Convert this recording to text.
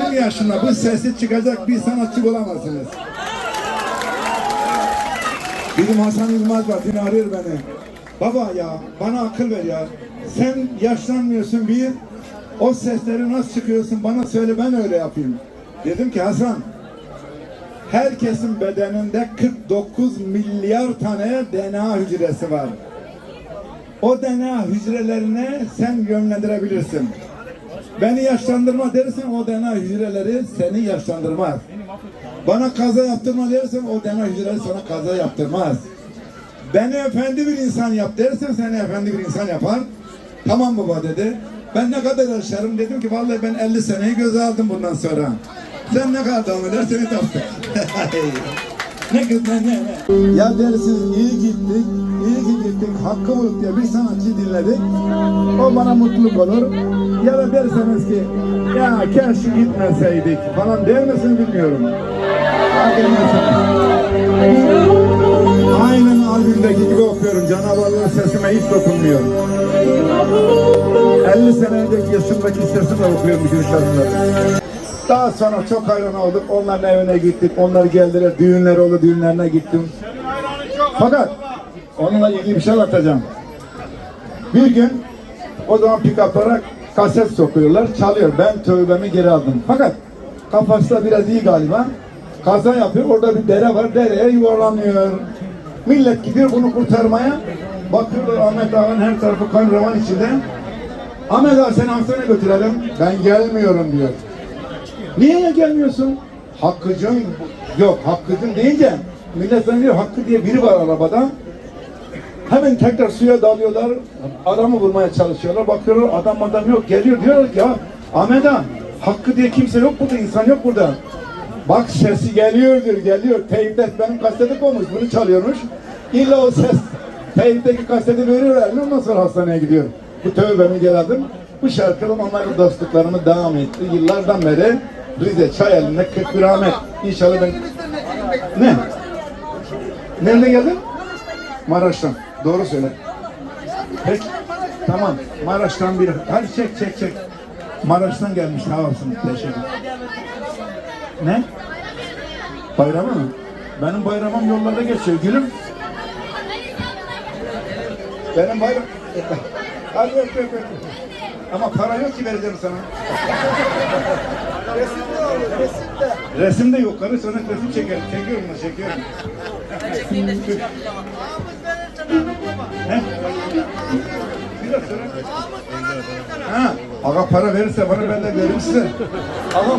benim yaşımda bu sesi çıkacak bir sanatçı bulamazsınız. Bizim Hasan Yılmaz var, yine arıyor beni. Baba ya, bana akıl ver ya. Sen yaşlanmıyorsun bir, o sesleri nasıl çıkıyorsun bana söyle ben öyle yapayım. Dedim ki Hasan, herkesin bedeninde 49 milyar tane DNA hücresi var. O DNA hücrelerine sen yönlendirebilirsin. Beni yaşlandırma dersen o DNA hücreleri seni yaşlandırmaz. Bana kaza yaptırma dersen o DNA hücreleri sana kaza yaptırmaz. Beni efendi bir insan yap dersen seni efendi bir insan yapar. Tamam baba dedi. Ben ne kadar yaşarım dedim ki vallahi ben 50 seneyi göze aldım bundan sonra. Sen ne kadar devam eder seni taptık. Ya dersiniz iyi gittik, iyi ki gittik, hakkı bulduk diye bir sanatçı dinledik. O bana mutluluk olur. Ya da derseniz ki ya keşke gitmeseydik falan der misiniz bilmiyorum. Aynen albümdeki gibi okuyorum. Canavarların sesime hiç dokunmuyor. 50 sene önceki yaşımdaki sesimle okuyorum bütün şarkıları. Daha sonra çok hayran olduk. Onların evine gittik. Onlar geldiler. Düğünler oldu. Düğünlerine gittim. Fakat onunla ilgili bir şey anlatacağım. Bir gün o zaman pick-up'lara kaset sokuyorlar. Çalıyor. Ben tövbemi geri aldım. Fakat kafası da biraz iyi galiba. Kaza yapıyor. Orada bir dere var. Dereye yuvarlanıyor. Millet gidiyor bunu kurtarmaya. Bakıyorlar Ahmet Ağa'nın her tarafı kan revan içinde. Ahmet Ağa seni hastaneye götürelim. Ben gelmiyorum diyor. Niye gelmiyorsun? Hakkıcım yok Hakkıcım deyince millet zannediyor Hakkı diye biri var arabada. Hemen tekrar suya dalıyorlar. Adamı vurmaya çalışıyorlar. Bakıyorlar adam adam yok. Geliyor diyorlar ki ya Ahmet Hakkı diye kimse yok burada. insan yok burada. Bak sesi geliyordur geliyor. Teyipte benim kaseti koymuş. Bunu çalıyormuş. İlla o ses teyipteki kaseti veriyor eline ondan sonra hastaneye gidiyor. Bu tövbemi geledim. Bu şarkıyla onlarla dostluklarımı devam etti. Yıllardan beri Rize Çayeli'nde 41 Ahmet. İnşallah ben... Ne? Nerede geldin? Maraş'tan. Doğru söyle. Peki. Tamam. Maraş'tan bir... Hadi çek çek çek. Maraş'tan gelmiş. Sağ olsun. Teşekkür Ne? Bayramı mı? Benim bayramım yollarda geçiyor. Gülüm. Benim bayram... Hadi öp öp öp. Ama para yok ki vereceğim sana. Resimde olur, resimde. Resim de yok. Karı sana resim çeker. Çekiyorum da çekiyorum. Ne? Biraz sonra. Ha, aga para verirse bana ben de veririm size. Ama